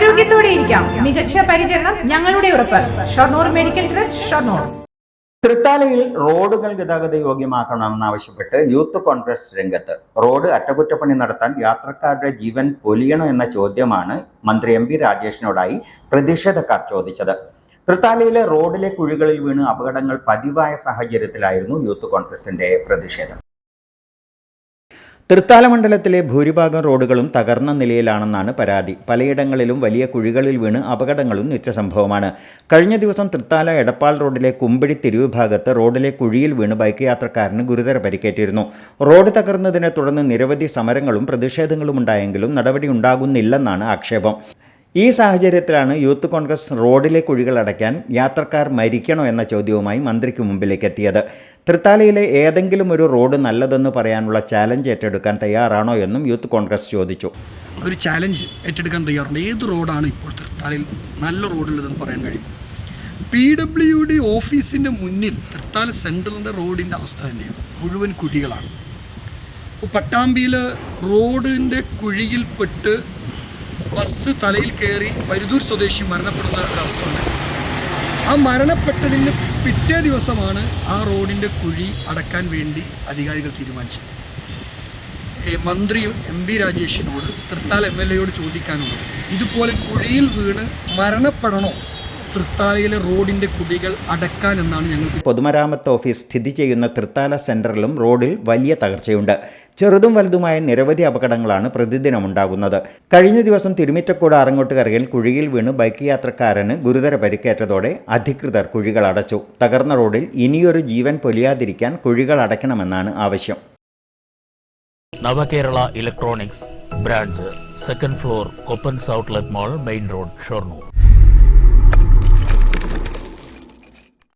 ആരോഗ്യത്തോടെ ഇരിക്കാം. മികച്ച പരിചരണം ഞങ്ങളുടെ ഉറപ്പ്. Shoranur medical trust Shoranur. തൃത്താലയിൽ റോഡുകൾ ഗതാഗത യോഗ്യമാക്കണമെന്നാവശ്യപ്പെട്ട് യൂത്ത് കോൺഗ്രസ് രംഗത്ത് റോഡ് അറ്റകുറ്റപ്പണി നടത്താൻ യാത്രക്കാരുടെ ജീവൻ പൊലിയണോ എന്ന ചോദ്യമാണ് മന്ത്രി എം പി രാജേഷിനോടായി പ്രതിഷേധക്കാർ ചോദിച്ചത്. തൃത്താലയിലെ റോഡിലെ കുഴികളിൽ വീണ് അപകടങ്ങൾ പതിവായ സാഹചര്യത്തിലായിരുന്നു യൂത്ത് കോൺഗ്രസിന്റെ പ്രതിഷേധം. തൃത്താല മണ്ഡലത്തിലെ ഭൂരിഭാഗം റോഡുകളും തകർന്ന നിലയിലാണെന്നാണ് പരാതി. പലയിടങ്ങളിലും വലിയ കുഴികളിൽ വീണ് അപകടങ്ങളും നിത്യസംഭവമാണ് കഴിഞ്ഞ ദിവസം തൃത്താല എടപ്പാൾ റോഡിലെ കുമ്പിടി തിരുവ് ഭാഗത്ത് റോഡിലെ കുഴിയിൽ വീണ് ബൈക്ക് യാത്രക്കാരന് ഗുരുതര പരിക്കേറ്റിരുന്നു. റോഡ് തകർന്നതിനെ തുടർന്ന് നിരവധി സമരങ്ങളും പ്രതിഷേധങ്ങളും ഉണ്ടായെങ്കിലും നടപടി ഉണ്ടാകുന്നില്ലെന്നാണ് ആക്ഷേപം. ഈ സാഹചര്യത്തിലാണ് യൂത്ത് കോൺഗ്രസ് റോഡിലെ കുഴികൾ അടയ്ക്കാൻ യാത്രക്കാർ മരിക്കണോ എന്ന ചോദ്യവുമായി മന്ത്രിക്ക് മുമ്പിലേക്ക് എത്തിയത്. തൃത്താലയിലെ ഏതെങ്കിലും ഒരു റോഡ് നല്ലതെന്ന് പറയാനുള്ള ചാലഞ്ച് ഏറ്റെടുക്കാൻ തയ്യാറാണോ എന്നും യൂത്ത് കോൺഗ്രസ് ചോദിച്ചു. ഒരു ചാലഞ്ച് ഏറ്റെടുക്കാൻ തയ്യാറുണ്ട്. ഏത് റോഡാണ് ഇപ്പോൾ തൃത്താലയിൽ നല്ല റോഡുള്ളതെന്ന് പറയാൻ കഴിയും? പി ഡബ്ല്യു ഡി ഓഫീസിന്റെ മുന്നിൽ തൃത്താല സെൻട്രലിന്റെ റോഡിന്റെ അവസ്ഥ തന്നെയാണ്. മുഴുവൻ കുഴികളാണ്. പട്ടാമ്പിയിൽ റോഡിന്റെ കുഴിയിൽപ്പെട്ട് ബസ് തലയിൽ കയറി പരുതൂർ സ്വദേശി മരണപ്പെടുന്ന ഒരവസ്ഥ ആ മരണപ്പെട്ടതിന് പിറ്റേ ദിവസമാണ് ആ റോഡിന്റെ കുഴി അടക്കാൻ വേണ്ടി അധികാരികൾ തീരുമാനിച്ചത്. മന്ത്രിയും മന്ത്രി എം ബി രാജേഷിനോട് തൃത്താൽ എം എൽ എയോട് ചോദിക്കാനുള്ളത് ഇതുപോലെ കുഴിയിൽ വീണ് മരണപ്പെടണോ? തൃത്താലയിലെ റോഡിന്റെ കുഴികൾ അടക്കാൻ എന്നാണ് ഞങ്ങൾക്ക് പൊതുമരാമത്ത് ഓഫീസ് സ്ഥിതി ചെയ്യുന്ന തൃത്താല സെന്ററിലും റോഡിൽ വലിയ തകർച്ചയുണ്ട്. ചെറുതും വലുതുമായ നിരവധി അപകടങ്ങളാണ് പ്രതിദിനം ഉണ്ടാകുന്നത് കഴിഞ്ഞ ദിവസം തിരുമിറ്റക്കോട് ആറങ്ങോട്ടുകരയിൽ കുഴിയിൽ വീണ് ബൈക്ക് യാത്രക്കാരന് ഗുരുതര പരിക്കേറ്റതോടെ അധികൃതർ കുഴികൾ അടച്ചു. തകർന്ന റോഡിൽ ഇനിയൊരു ജീവൻ പൊലിയാതിരിക്കാൻ കുഴികൾ അടയ്ക്കണമെന്നാണ് ആവശ്യം. Navakerala electronics branch second floor കൊപ്പൻസ് outlet mall main road Shoranur.